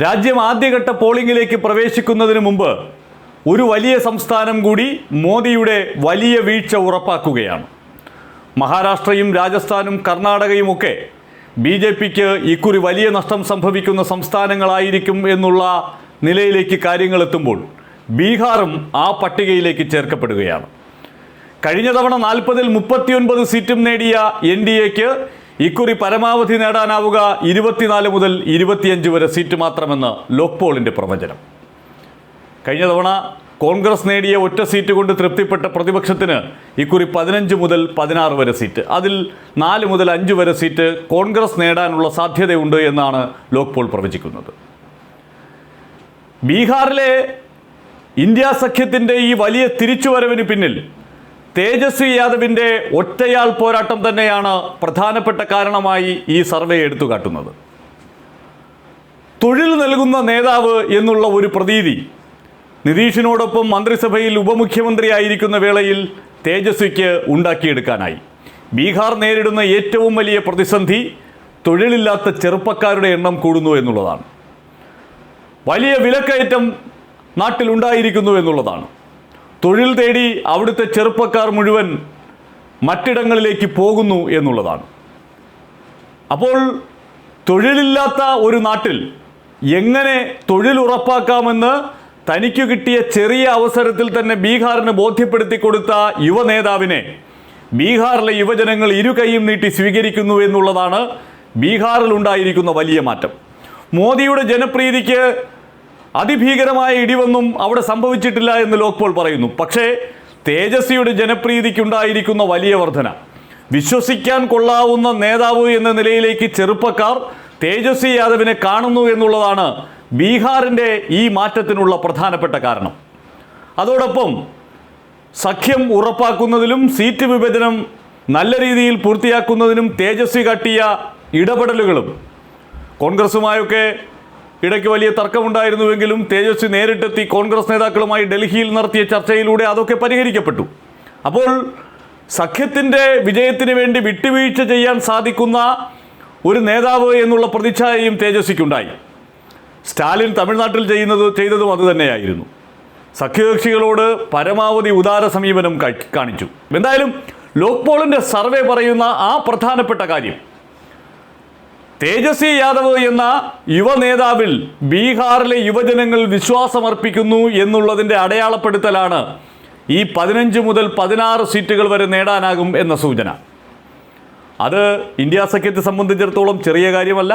രാജ്യം ആദ്യഘട്ട പോളിംഗിലേക്ക് പ്രവേശിക്കുന്നതിന് മുമ്പ് ഒരു വലിയ സംസ്ഥാനം കൂടി മോദിയുടെ വലിയ വീഴ്ച ഉറപ്പാക്കുകയാണ്. മഹാരാഷ്ട്രയും രാജസ്ഥാനും കർണാടകയും ഒക്കെ ബി ജെ പിക്ക് ഇക്കുറി വലിയ നഷ്ടം സംഭവിക്കുന്ന സംസ്ഥാനങ്ങളായിരിക്കും എന്നുള്ള നിലയിലേക്ക് കാര്യങ്ങൾ എത്തുമ്പോൾ ബീഹാറും ആ പട്ടികയിലേക്ക് ചേർക്കപ്പെടുകയാണ്. കഴിഞ്ഞ തവണ നാൽപ്പതിൽ മുപ്പത്തിയൊൻപത് സീറ്റും നേടിയ എൻ ഡി എക്ക് ഇക്കുറി പരമാവധി നേടാനാവുക ഇരുപത്തിനാല് മുതൽ ഇരുപത്തിയഞ്ച് വരെ സീറ്റ് മാത്രമെന്ന് ലോക്പോളിന്റെ പ്രവചനം. കഴിഞ്ഞ തവണ കോൺഗ്രസ് നേടിയ ഒറ്റ സീറ്റ് കൊണ്ട് തൃപ്തിപ്പെട്ട പ്രതിപക്ഷത്തിന് ഇക്കുറി പതിനഞ്ച് മുതൽ പതിനാറ് വരെ സീറ്റ്. അതിൽ നാല് മുതൽ അഞ്ച് വരെ സീറ്റ് കോൺഗ്രസ് നേടാനുള്ള സാധ്യതയുണ്ട് എന്നാണ് ലോക്പോൾ പ്രവചിക്കുന്നത്. ബീഹാറിലെ ഇന്ത്യ സഖ്യത്തിന്റെ ഈ വലിയ തിരിച്ചുവരവിന് പിന്നിൽ തേജസ്വി യാദവിന്റെ ഒറ്റയാൾ പോരാട്ടം തന്നെയാണ് പ്രധാനപ്പെട്ട കാരണമായി ഈ സർവേ എടുത്തു കാട്ടുന്നത് തൊഴിൽ നൽകുന്ന നേതാവ് എന്നുള്ള ഒരു പ്രതീതി നിതീഷിനോടൊപ്പം മന്ത്രിസഭയിൽ ഉപമുഖ്യമന്ത്രിയായിരിക്കുന്ന വേളയിൽ തേജസ്വിക്ക് ഉണ്ടാക്കിയെടുക്കാനായി. ബീഹാർ നേരിടുന്ന ഏറ്റവും വലിയ പ്രതിസന്ധി തൊഴിലില്ലാത്ത ചെറുപ്പക്കാരുടെ എണ്ണം കൂടുന്നു എന്നുള്ളതാണ്. വലിയ വിലക്കയറ്റം നാട്ടിലുണ്ടായിരിക്കുന്നു എന്നുള്ളതാണ്. തൊഴിൽ തേടി അവിടുത്തെ ചെറുപ്പക്കാർ മുഴുവൻ മറ്റിടങ്ങളിലേക്ക് പോകുന്നു എന്നുള്ളതാണ്. അപ്പോൾ തൊഴിലില്ലാത്ത ഒരു നാട്ടിൽ എങ്ങനെ തൊഴിൽ ഉറപ്പാക്കാമെന്ന് തനിക്ക് കിട്ടിയ ചെറിയ അവസരത്തിൽ തന്നെ ബീഹാറിന് ബോധ്യപ്പെടുത്തി കൊടുത്ത യുവ നേതാവിനെ ബീഹാറിലെ യുവജനങ്ങൾ ഇരു കൈയും നീട്ടി സ്വീകരിക്കുന്നു എന്നുള്ളതാണ് ബീഹാറിൽ ഉണ്ടായിരിക്കുന്ന വലിയ മാറ്റം. മോദിയുടെ ജനപ്രീതിക്ക് അതിഭീകരമായ ഇടിവൊന്നും അവിടെ സംഭവിച്ചിട്ടില്ല എന്ന് ലോക്പോൾ പറയുന്നു. പക്ഷേ തേജസ്വിയുടെ ജനപ്രീതിക്കുണ്ടായിരിക്കുന്ന വലിയ വർധന. വിശ്വസിക്കാൻ കൊള്ളാവുന്ന നേതാവ് എന്ന നിലയിലേക്ക് ചെറുപ്പക്കാർ തേജസ്വി യാദവിനെ കാണുന്നു എന്നുള്ളതാണ് ബീഹാറിന്റെ ഈ മാറ്റത്തിനുള്ള പ്രധാനപ്പെട്ട കാരണം. അതോടൊപ്പം സഖ്യം ഉറപ്പാക്കുന്നതിലും സീറ്റ് വിഭജനം നല്ല രീതിയിൽ പൂർത്തിയാക്കുന്നതിനും തേജസ്വി കാട്ടിയ ഇടപെടലുകളും കോൺഗ്രസുമായൊക്കെ ഇടയ്ക്ക് വലിയ തർക്കമുണ്ടായിരുന്നുവെങ്കിലും തേജസ്വി നേരിട്ടെത്തി കോൺഗ്രസ് നേതാക്കളുമായി ഡൽഹിയിൽ നടത്തിയ ചർച്ചയിലൂടെ അതൊക്കെ പരിഹരിക്കപ്പെട്ടു. അപ്പോൾ സഖ്യത്തിന്റെ വിജയത്തിന് വേണ്ടി വിട്ടുവീഴ്ച ചെയ്യാൻ സാധിക്കുന്ന ഒരു നേതാവ് എന്നുള്ള പ്രതിച്ഛായയും തേജസ്വിക്കുണ്ടായി. സ്റ്റാലിൻ തമിഴ്നാട്ടിൽ ചെയ്യുന്നത് ചെയ്തതും അതുതന്നെയായിരുന്നു സഖ്യകക്ഷികളോട് പരമാവധി ഉദാര സമീപനം കാണിച്ചു. എന്തായാലും ലോക്പോളിന്റെ സർവേ പറയുന്ന ആ പ്രധാനപ്പെട്ട കാര്യം തേജസ്വി യാദവ് എന്ന യുവ നേതാവിൽ ബീഹാറിലെ യുവജനങ്ങൾ വിശ്വാസമർപ്പിക്കുന്നു എന്നുള്ളതിന്റെ അടയാളപ്പെടുത്തലാണ് ഈ പതിനഞ്ച് മുതൽ പതിനാറ് സീറ്റുകൾ വരെ നേടാനാകും എന്ന സൂചന. അത് ഇന്ത്യ സഖ്യത്തെ സംബന്ധിച്ചിടത്തോളം ചെറിയ കാര്യമല്ല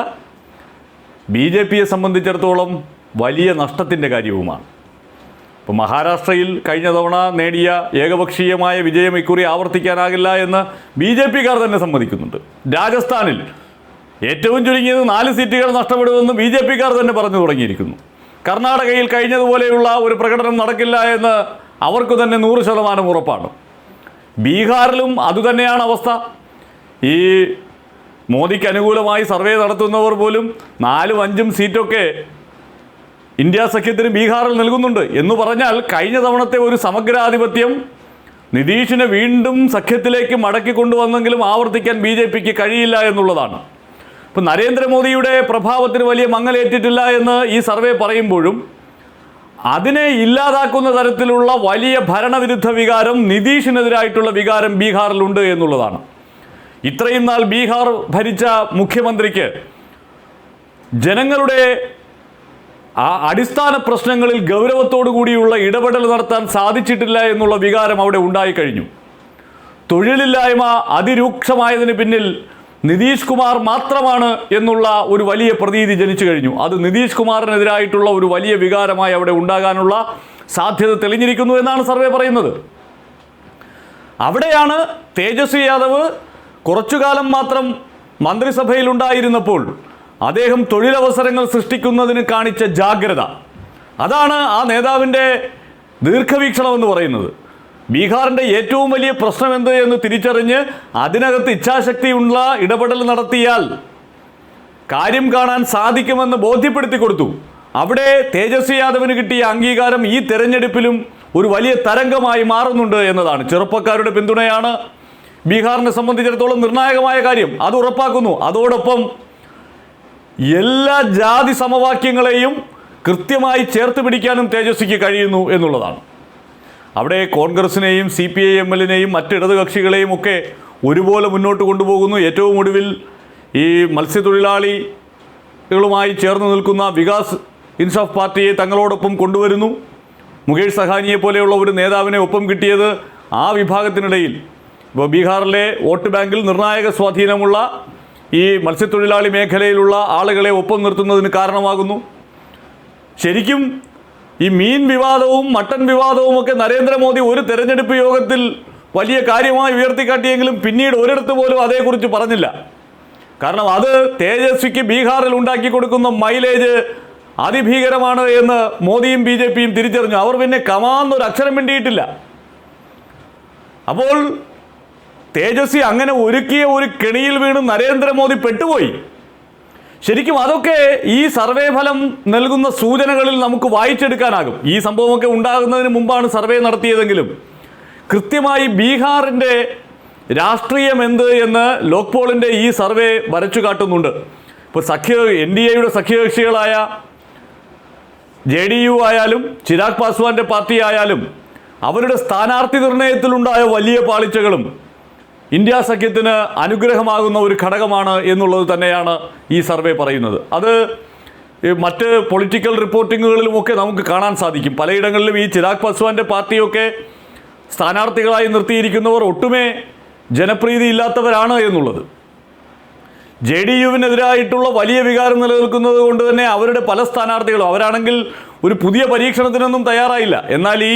ബി ജെ പിയെ സംബന്ധിച്ചിടത്തോളം വലിയ നഷ്ടത്തിന്റെ കാര്യവുമാണ്. ഇപ്പോൾ മഹാരാഷ്ട്രയിൽ കഴിഞ്ഞ തവണ നേടിയ ഏകപക്ഷീയമായ വിജയം ഇക്കുറി ആവർത്തിക്കാനാകില്ല എന്ന് ബി ജെ പിക്കാർ തന്നെ സമ്മതിക്കുന്നുണ്ട്. രാജസ്ഥാനിൽ ഏറ്റവും ചുരുങ്ങിയത് നാല് സീറ്റുകൾ നഷ്ടപ്പെടുമെന്ന് ബി ജെ പിക്കാർ തന്നെ പറഞ്ഞു തുടങ്ങിയിരിക്കുന്നു. കർണാടകയിൽ കഴിഞ്ഞതുപോലെയുള്ള ഒരു പ്രകടനം നടക്കില്ല എന്ന് അവർക്ക് തന്നെ നൂറ് ശതമാനം ഉറപ്പാണ്. ബീഹാറിലും അതുതന്നെയാണ് അവസ്ഥ. ഈ മോദിക്ക് അനുകൂലമായി സർവേ നടത്തുന്നവർ പോലും നാലും അഞ്ചും സീറ്റൊക്കെ ഇന്ത്യ സഖ്യത്തിന് ബീഹാറിൽ നൽകുന്നുണ്ട് എന്ന് പറഞ്ഞാൽ കഴിഞ്ഞ തവണത്തെ ഒരു സമഗ്രാധിപത്യം നിതീഷിനെ വീണ്ടും സഖ്യത്തിലേക്ക് മടക്കി കൊണ്ടുവന്നെങ്കിലും ആവർത്തിക്കാൻ ബി കഴിയില്ല എന്നുള്ളതാണ്. ഇപ്പം നരേന്ദ്രമോദിയുടെ പ്രഭാവത്തിന് വലിയ മങ്ങലേറ്റിട്ടില്ല എന്ന് ഈ സർവേ പറയുമ്പോഴും അതിനെ ഇല്ലാതാക്കുന്ന തരത്തിലുള്ള വലിയ ഭരണവിരുദ്ധ വികാരം നിതീഷിനെതിരായിട്ടുള്ള വികാരം ബീഹാറിലുണ്ട് എന്നുള്ളതാണ്. ഇത്രയും നാൾ ബീഹാർ ഭരിച്ച മുഖ്യമന്ത്രിക്ക് ജനങ്ങളുടെ ആ അടിസ്ഥാന പ്രശ്നങ്ങളിൽ ഗൗരവത്തോടു കൂടിയുള്ള ഇടപെടൽ നടത്താൻ സാധിച്ചിട്ടില്ല എന്നുള്ള വികാരം അവിടെ ഉണ്ടായിക്കഴിഞ്ഞു. തൊഴിലില്ലായ്മ അതിരൂക്ഷമായതിന് പിന്നിൽ നിതീഷ് കുമാർ മാത്രമാണ് എന്നുള്ള ഒരു വലിയ പ്രതീതി ജനിച്ചു കഴിഞ്ഞു. അത് നിതീഷ് കുമാറിനെതിരായിട്ടുള്ള ഒരു വലിയ വികാരമായി അവിടെ ഉണ്ടാകാനുള്ള സാധ്യത തെളിഞ്ഞിരിക്കുന്നു എന്നാണ് സർവേ പറയുന്നത്. അവിടെയാണ് തേജസ്വി യാദവ് കുറച്ചു കാലം മാത്രം മന്ത്രിസഭയിൽ ഉണ്ടായിരുന്നപ്പോൾ അദ്ദേഹം തൊഴിലവസരങ്ങൾ സൃഷ്ടിക്കുന്നതിന് കാണിച്ച ജാഗ്രത. അതാണ് ആ നേതാവിന്റെ ദീർഘവീക്ഷണം എന്ന് പറയുന്നത്. ബീഹാറിന്റെ ഏറ്റവും വലിയ പ്രശ്നം എന്ത് എന്ന് തിരിച്ചറിഞ്ഞ് അതിനകത്ത് ഇച്ഛാശക്തിയുള്ള ഇടപെടൽ നടത്തിയാൽ കാര്യം കാണാൻ സാധിക്കുമെന്ന് ബോധ്യപ്പെടുത്തി കൊടുത്തു. അവിടെ തേജസ്വി യാദവിന് കിട്ടിയ അംഗീകാരം ഈ തെരഞ്ഞെടുപ്പിലും ഒരു വലിയ തരംഗമായി മാറുന്നുണ്ട് എന്നതാണ്. ചെറുപ്പക്കാരുടെ പിന്തുണയാണ് ബീഹാറിനെ സംബന്ധിച്ചിടത്തോളം നിർണായകമായ കാര്യം. അത് ഉറപ്പാക്കുന്നു. അതോടൊപ്പം എല്ലാ ജാതി സമവാക്യങ്ങളെയും കൃത്യമായി ചേർത്ത് പിടിക്കാനും തേജസ്വിക്ക് കഴിയുന്നു എന്നുള്ളതാണ്. അവിടെ കോൺഗ്രസിനെയും സി പി ഐ എം എല്ലിനെയും മറ്റ് കക്ഷികളെയും ഒക്കെ ഒരുപോലെ മുന്നോട്ട് കൊണ്ടുപോകുന്നു. ഏറ്റവും ഒടുവിൽ ഈ മത്സ്യത്തൊഴിലാളികളുമായി ചേർന്ന് നിൽക്കുന്ന വികാസ് ഇൻസാഫ് പാർട്ടിയെ തങ്ങളോടൊപ്പം കൊണ്ടുവരുന്നു. മുകേഷ് സഹാനിയെ പോലെയുള്ള ഒരു നേതാവിനെ ഒപ്പം കിട്ടിയത് ആ വിഭാഗത്തിനിടയിൽ. ഇപ്പോൾ ബീഹാറിലെ വോട്ട് ബാങ്കിൽ നിർണായക സ്വാധീനമുള്ള ഈ മത്സ്യത്തൊഴിലാളി മേഖലയിലുള്ള ആളുകളെ ഒപ്പം നിർത്തുന്നതിന് കാരണമാകുന്നു. ശരിക്കും ഈ മീൻ വിവാദവും മട്ടൻ വിവാദവും ഒക്കെ നരേന്ദ്രമോദി ഒരു തെരഞ്ഞെടുപ്പ് യോഗത്തിൽ വലിയ കാര്യമായി ഉയർത്തിക്കാട്ടിയെങ്കിലും പിന്നീട് ഒരിടത്ത് പോലും അതേക്കുറിച്ച് പറഞ്ഞില്ല. കാരണം അത് തേജസ്വിക്ക് ബീഹാറിൽ ഉണ്ടാക്കി കൊടുക്കുന്ന മൈലേജ് അതിഭീകരമാണ് എന്ന് മോദിയും ബി ജെ പിയും തിരിച്ചറിഞ്ഞു. അവർ പിന്നെ കമാന്നൊരു അക്ഷരം മിണ്ടിയിട്ടില്ല. അപ്പോൾ തേജസ്വി അങ്ങനെ ഒരുക്കിയ ഒരു കെണിയിൽ വീണ് നരേന്ദ്രമോദി പെട്ടുപോയി. ശരിക്കും അതൊക്കെ ഈ സർവേ ഫലം നൽകുന്ന സൂചനകളിൽ നമുക്ക് വായിച്ചെടുക്കാനാകും. ഈ സംഭവമൊക്കെ ഉണ്ടാകുന്നതിന് മുമ്പാണ് സർവേ നടത്തിയതെങ്കിലും കൃത്യമായി ബീഹാറിന്റെ രാഷ്ട്രീയം എന്ത് എന്ന് ലോക്പോളിന്റെ ഈ സർവേ വരച്ചു കാട്ടുന്നുണ്ട്. ഇപ്പോൾ സഖ്യ എൻ ഡി എയുടെ സഖ്യകക്ഷികളായ ജെ ഡി യു ആയാലും ചിരാഗ് പാസ്വാന്റെ പാർട്ടി ആയാലും അവരുടെ സ്ഥാനാർത്ഥി നിർണയത്തിലുണ്ടായ വലിയ പാളിച്ചകളും ഇന്ത്യ സഖ്യത്തിന് അനുഗ്രഹമാകുന്ന ഒരു ഘടകമാണ് എന്നുള്ളത് തന്നെയാണ് ഈ സർവേ പറയുന്നത്. അത് മറ്റ് പൊളിറ്റിക്കൽ റിപ്പോർട്ടിങ്ങുകളിലുമൊക്കെ നമുക്ക് കാണാൻ സാധിക്കും. പലയിടങ്ങളിലും ഈ ചിരാഗ് പസ്വാന്റെ പാർട്ടിയൊക്കെ സ്ഥാനാർത്ഥികളായി നിർത്തിയിരിക്കുന്നവർ ഒട്ടുമേ ജനപ്രീതി ഇല്ലാത്തവരാണ് എന്നുള്ളത്. ജെ ഡി യുവിനെതിരായിട്ടുള്ള വലിയ വികാരം നിലനിൽക്കുന്നത് കൊണ്ട് തന്നെ അവരുടെ പല സ്ഥാനാർത്ഥികളും അവരാണെങ്കിൽ ഒരു പുതിയ പരീക്ഷണത്തിനൊന്നും തയ്യാറായില്ല. എന്നാൽ ഈ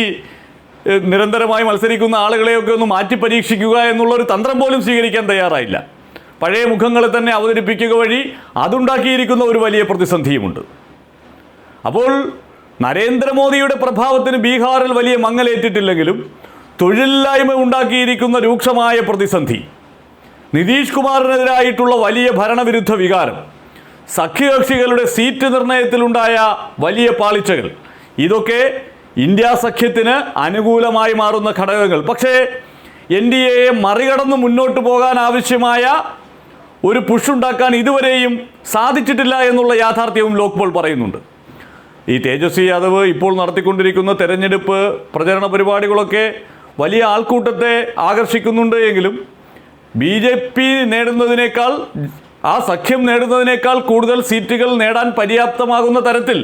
നിരന്തരമായി മത്സരിക്കുന്ന ആളുകളെയൊക്കെ ഒന്ന് മാറ്റി പരീക്ഷിക്കുക എന്നുള്ളൊരു തന്ത്രം പോലും സ്വീകരിക്കാൻ തയ്യാറായില്ല. പഴയ മുഖങ്ങളെ തന്നെ അവതരിപ്പിക്കുക വഴി അതുണ്ടാക്കിയിരിക്കുന്ന ഒരു വലിയ പ്രതിസന്ധിയുമുണ്ട്. അപ്പോൾ നരേന്ദ്രമോദിയുടെ പ്രഭാവത്തിന് ബീഹാറിൽ വലിയ മങ്ങലേറ്റിട്ടില്ലെങ്കിലും തൊഴിലില്ലായ്മ ഉണ്ടാക്കിയിരിക്കുന്ന രൂക്ഷമായ പ്രതിസന്ധി നിതീഷ് കുമാറിനെതിരായിട്ടുള്ള വലിയ ഭരണവിരുദ്ധ വികാരം സഖ്യകക്ഷികളുടെ സീറ്റ് നിർണയത്തിലുണ്ടായ വലിയ പാളിച്ചകൾ ഇതൊക്കെ ഇന്ത്യ സഖ്യത്തിന് അനുകൂലമായി മാറുന്ന ഘടകങ്ങൾ. പക്ഷേ എൻ ഡി എയെ മറികടന്ന് മുന്നോട്ട് പോകാൻ ആവശ്യമായ ഒരു പുഷുണ്ടാക്കാൻ ഇതുവരെയും സാധിച്ചിട്ടില്ല എന്നുള്ള യാഥാർത്ഥ്യവും ലോക്പോൾ പറയുന്നുണ്ട്. ഈ തേജസ്വി യാദവ് ഇപ്പോൾ നടത്തിക്കൊണ്ടിരിക്കുന്ന തെരഞ്ഞെടുപ്പ് പ്രചരണ പരിപാടികളൊക്കെ വലിയ ആൾക്കൂട്ടത്തെ ആകർഷിക്കുന്നുണ്ട് എങ്കിലും ബി ജെ പി നേടുന്നതിനേക്കാൾ ആ സഖ്യം നേടുന്നതിനേക്കാൾ കൂടുതൽ സീറ്റുകൾ നേടാൻ പര്യാപ്തമാകുന്ന തരത്തിൽ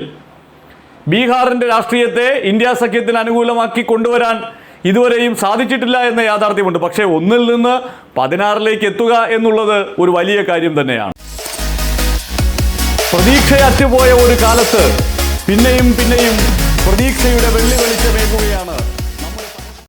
ബീഹാറിന്റെ രാഷ്ട്രീയത്തെ ഇന്ത്യ സഖ്യത്തിന് അനുകൂലമാക്കി കൊണ്ടുവരാൻ ഇതുവരെയും സാധിച്ചിട്ടില്ല എന്ന യാഥാർത്ഥ്യമുണ്ട്. പക്ഷേ ഒന്നിൽ നിന്ന് പതിനാറിലേക്ക് എത്തുക എന്നുള്ളത് ഒരു വലിയ കാര്യം തന്നെയാണ്. പ്രതീക്ഷയറ്റുപോയ ഒരു കാലത്ത് പിന്നെയും പിന്നെയും പ്രതീക്ഷയുടെ വെള്ളി വെളിച്ചമേകുകയാണ്